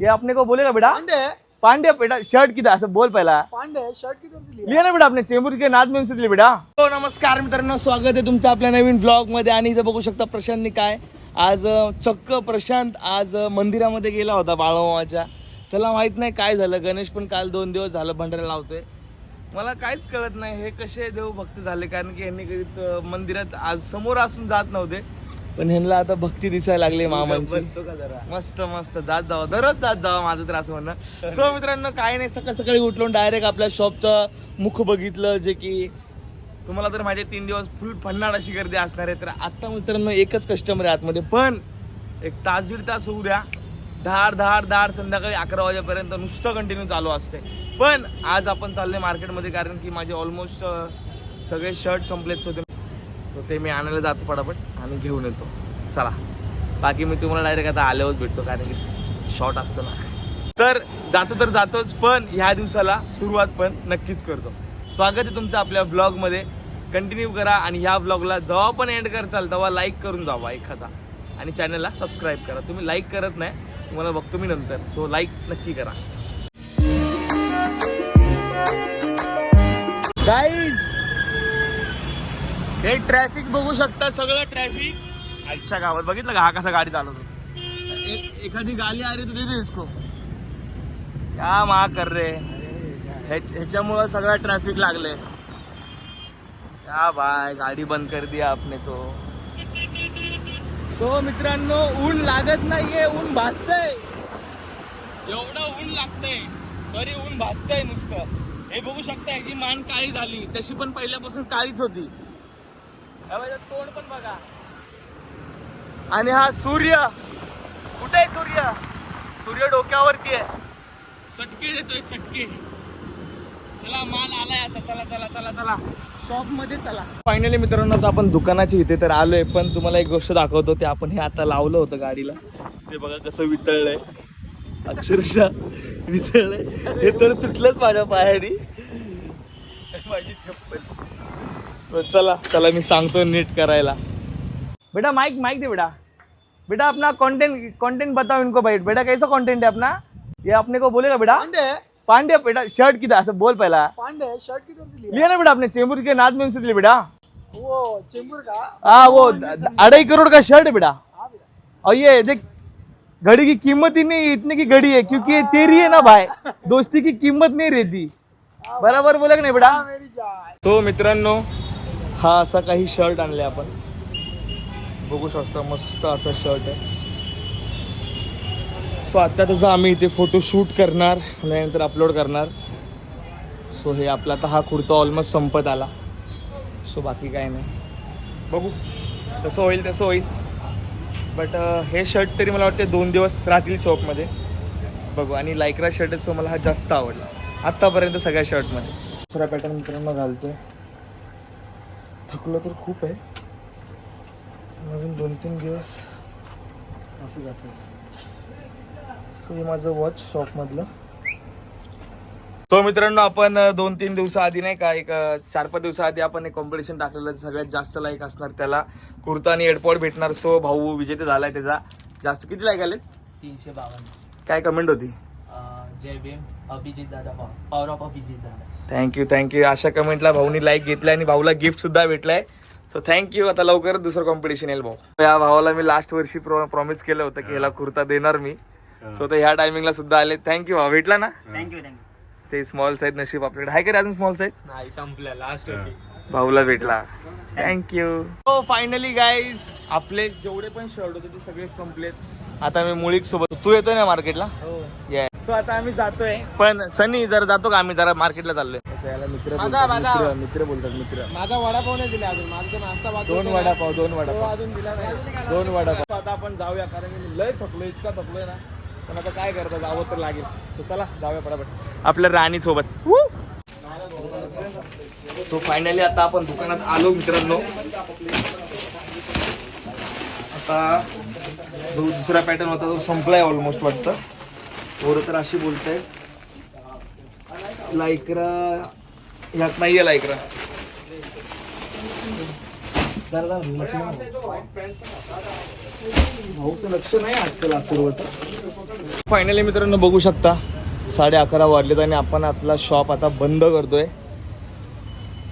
ये अपने को बोलेगा बेटा। पांडे। पांड्या बेटा शर्ट किधर असं बोल पहिला। पांडे शर्ट किधर से लिया। लिया ना बेटा आपने चेंबूर के नाद में दिले बेटा। हो नमस्कार मित्रांनो स्वागत आहे तुमचं आपल्या नवीन ब्लॉगमध्ये आणि इथं बघू शकता प्रशांतने काय. आज चक्क प्रशांत आज मंदिरामध्ये गेला होता बाळमामाच्या. त्याला माहीत नाही काय झालं गणेश पण काल दोन दिवस झालं भंडारा लावतोय. मला काहीच कळत नाही हे कसे देवभक्त झाले? कारण की यांनी कधी मंदिरात आज समोर असून जात नव्हते. पण ह्यांना आता भक्ती दिसायला लागली मामांची. मस्त मस्त. जात जावा. दररोज जात जावा माझं तर असं म्हणणं. सो मित्रांनो काय नाही. सकाळ सकाळी उठलो डायरेक्ट आपल्या शॉपचं मुख बघितलं जे की तुम्हाला तर माझे तीन दिवस फुल फन्नाड अशी गर्दी असणार आहे. तर आता मित्रांनो एकच कस्टमर आहे आतमध्ये. पण एक तास दीड तास होऊ द्या. धाड धाड धाड संध्याकाळी अकरा वाजेपर्यंत नुसतं कंटिन्यू चालू असते. पण आज आपण चाललोय मार्केटमध्ये कारण की माझे ऑलमोस्ट सगळे शर्ट संपलेच होते सो ते मी आणायला जातो पटापट आणि घेऊन येतो. चला. बाकी मी तुम्हाला डायरेक्ट आता आल्यावरच भेटतो कारण की शॉर्ट असतो ना. तर जातो तर जातोच पण ह्या दिवसाला सुरुवात पण नक्कीच करतो. स्वागत आहे तुमचं आपल्या ब्लॉगमध्ये कंटिन्यू करा आणि ह्या ब्लॉगला जेव्हा पण एंड करचाल तेव्हा लाईक करून जावा एखादा. आणि चॅनलला सबस्क्राईब करा. तुम्ही लाईक करत नाही तुम्हाला बघतो मी नंतर. सो लाईक नक्की करा. गाईज हे ट्रॅफिक बघू शकता सगळं ट्रॅफिक आजच्या गावात बघितलं का? हा कसा गाडी चालवतो? ए- एखादी गाडी आली तर दे इसको. क्या मा कर रे? ह्याच्यामुळं सगळा ट्रॅफिक लागले. या बाय गाडी बंद कर दिया आपने तो. सो मित्रांनो ऊन लागत नाहीये ऊन भासतंय. एवढं ऊन लागतंय. तरी ऊन भासतंय नुसतं. हे बघू शकता ह्याची मान काळी झाली. तशी पण पहिल्यापासून काळीच होती. तोंड पण बघा. आणि हा सूर्य. कुठे आहे सूर्य? सूर्य डोक्यावरती आहे. चटके देतोय चटके. चला माल आलाय आता. चला चला चला चला. शॉपमध्ये चला. फायनली मित्रांनो आता आपण दुकानाची इथे तर आलोय पण तुम्हाला एक गोष्ट दाखवतो ते आपण हे आता लावलं होतं गाडीला. ते बघा कसं वितळलंय. अक्षरशः वितळलंय. हे तर तुटलंच माझ्या पायाने. माझी चप्पल. सो चला चला मी सांगतो नीट करायला. बेटा माइक माइक दे बेटा. बेटा अपना कंटेंट कंटेंट बताओ इनको भाई. बेटा कैसा कंटेंट है अपना? ये अपने को बोलेगा बेटा? पांडे पांड्या बेटा शर्ट किधर असं बोल पहिला। पांडे शर्ट किधर से लिया। लिया ना बेटा आपने चेंबूर के नाद में दिले बेटा। वो चेंबूर का। हाँ वो अढ़ाई करोड़ का शर्ट है बेटा। हाँ और ये देख घड़ी की कीमत ही नहीं इतने की घड़ी है क्योंकि ये तेरी है ना भाई। दोस्ती की किंमत नहीं रहती। बराबर बोला की नाही बेटा? हाँ तो मित्रांनो हा असा काही शर्ट आणले आपण. बघू शकता मस्त असा शर्ट आहे. सो आता त्याचा आम्ही इथे फोटो शूट करणार नंतर अपलोड करणार. सो हे आपला आता हा कुर्ता ऑलमोस्ट संपत आला. सो बाकी काय नाही. बघू. तसं होईल तसं होईल. बट हे शर्ट तरी मला वाटते दोन दिवस राहतील शॉपमध्ये बघू. आणि लायक्रा शर्ट सो मला हा जास्त आवडला. आत्तापर्यंत सगळ्या शर्टमध्ये दुसरा पॅटर्न मित्रांनो आहे थकलो तर खूप आहे. अजून दोन तीन दिवस असंच असेल सो हे माझं वॉच शॉपमधलं तो मित्रांनो आपण दोन तीन दिवसाआधी नाही का एक चार पाच दिवसाआधी आपण एक कॉम्पिटिशन टाकलेलं सगळ्यात जास्त लाईक असणार त्याला. कुर्ता आणि हेडपॉड भेटणार. सो भाऊ विजेते झालाय त्याचा. जास्त किती लाईक आले तीनशे बावन्न. काय कमेंट होती? जय भीम अभिजित दादा पॉवर ऑफ अभिजित दादा. थँक्यू थँक्यू अशा कमेंटला भाऊनी लाईक घेतलाय आणि भाऊला गिफ्ट सुद्धा भेटलाय. सो थँक्यू आता लवकरच दुसरं कॉम्पिटिशन येईल भाऊ. या भावाला मी लास्ट वर्षी प्रॉमिस केलं होतं की ह्याला कुर्ता देणार मी. सो तर ह्या टायमिंगला सुद्धा आले. थँक्यू भाऊ. भेटला ना? थँक्यू थँक्यू ते स्मॉल साईज नशीब आपल्याकडे. आहे का अजून स्मॉल साईज नाही संपल्या लास्ट होती. भाऊला भेटला. थँक्यू हो फायनली गाईज आपले जेवढे पण शर्ट होते ते सगळे संपलेत. आता मी मुळीक सोबत तू येतोय ना मार्केटला हो. सो आता आम्ही जातोय. पण सनी जरा जातो का आम्ही? जरा मार्केटला चाललोय. असं याला मित्र बोलतात, मित्र मित्र बोलतात मित्र. माझा वडापाव नाही दिला अजून. माझा तो नाश्ता बाकी दोन होता ना, वडापाव दोन तो वडापाव. अजून दिला नाही. दोन वडापाव. आता आपण जाऊया कारण की मी लय थकलोय इतका थकलोय ना. पण आता काय करता जावं तर लागेल. सो चला जाऊया पटापट. आपल्या राणी सोबत. सो फायनली आता आपण दुकानात आलो मित्रांनो. आता जो दुसरा पॅटर्न होता तो संपलाय ऑलमोस्ट वाटतं. थोडं तर अशी बोलतंय लायक्रा ह्यात नाहीये लायक्रा. भाऊचं लक्ष नाही आजकाल अथर्वचं फायनली मित्रांनो बघू शकता साडे अकरा वाजलेत आणि आपण आपला शॉप आता बंद करतोय.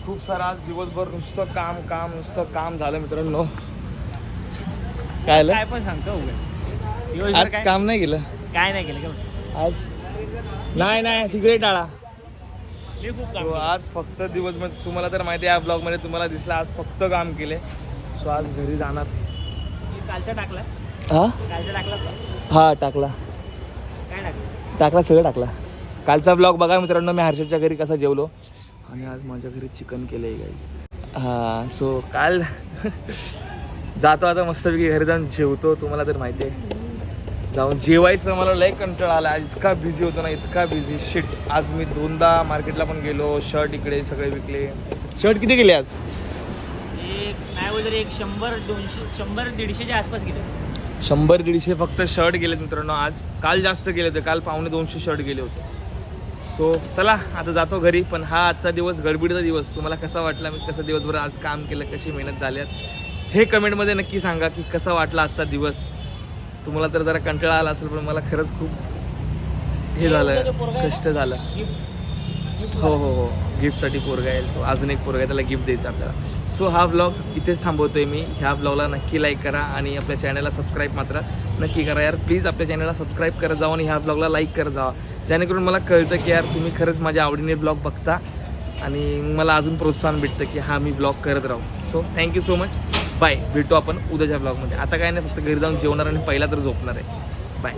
खूप सारं आज दिवसभर नुसतं काम काम नुसतं काम झालं मित्रांनो. काय पण सांगतो आज काम नाही केलं. काय नाही केलं. आज नाही नाही तिकडे टाळा. मी खूप काम सो आज फक्त दिवस म्हणजे तुम्हाला तर माहिती आहे या ब्लॉगमध्ये तुम्हाला दिसलं आज फक्त काम केले. सो आज घरी जाणार. केलं. कालचा टाकला. हा? कालचा टाकला? हा टाकला. काय टाकलं? टाकला सगळं टाकला. कालचा ब्लॉग बघा मित्रांनो मी हर्षदच्या घरी कसा जेवलो. आणि आज माझ्या घरी चिकन केलं आहे गाईज हां सो काल जातो आता मस्तपैकी घरी जाऊन जेवतो तुम्हाला तर माहिती आहे. जाऊन जेवायचं मला लय कंटाळा आला. आज इतका बिझी होतो ना इतका बिझी शिट आज मी दोनदा मार्केटला पण गेलो शर्ट इकडे सगळे विकले. शर्ट किती गेले आज? एक नाही एक शंभर दोनशे शंभर दीडशेच्या आसपास गेले. शंभर दीडशे फक्त शर्ट गेलेत मित्रांनो. आज काल जास्त गेले होते काल पावणे दोनशे शर्ट गेले होते. सो चला आता जातो घरी पण हा आजचा दिवस गडबडीचा दिवस. तुम्हाला कसा वाटला? मी कसं दिवसभर आज काम केलं कशी मेहनत झाल्यात हे कमेंटमध्ये नक्की सांगा की कसा वाटला आजचा दिवस? तुम्हाला तर जरा कंटाळा आला असेल पण मला खरंच खूप हे झालं कष्ट झालं. हो हो हो. गिफ्टसाठी पोरगा येईल तो. अजून एक पोरगा आहे त्याला गिफ्ट द्यायचं आपल्याला. सो हा व्लॉग इथेच थांबवतोय मी. ह्या व्लॉगला नक्की लाईक करा आणि आपल्या चॅनलला सबस्क्राईब मात्र नक्की करा यार. प्लीज आपल्या चॅनलला सबस्क्राईब करत जावा आणि ह्या व्लॉगला लाईक करत जावा. जेणेकरून मला कळतं की यार तुम्ही खरंच माझ्या आवडीने ब्लॉग बघता आणि मला अजून प्रोत्साहन भेटतं की हा मी ब्लॉग करत राहू. So thank you so much bye. भेटू आपण उद्याच्या ब्लॉगमध्ये आता काय नाही फक्त घरी जाऊन जेवणार आणि पहिला तर झोपणार आहे. बाय.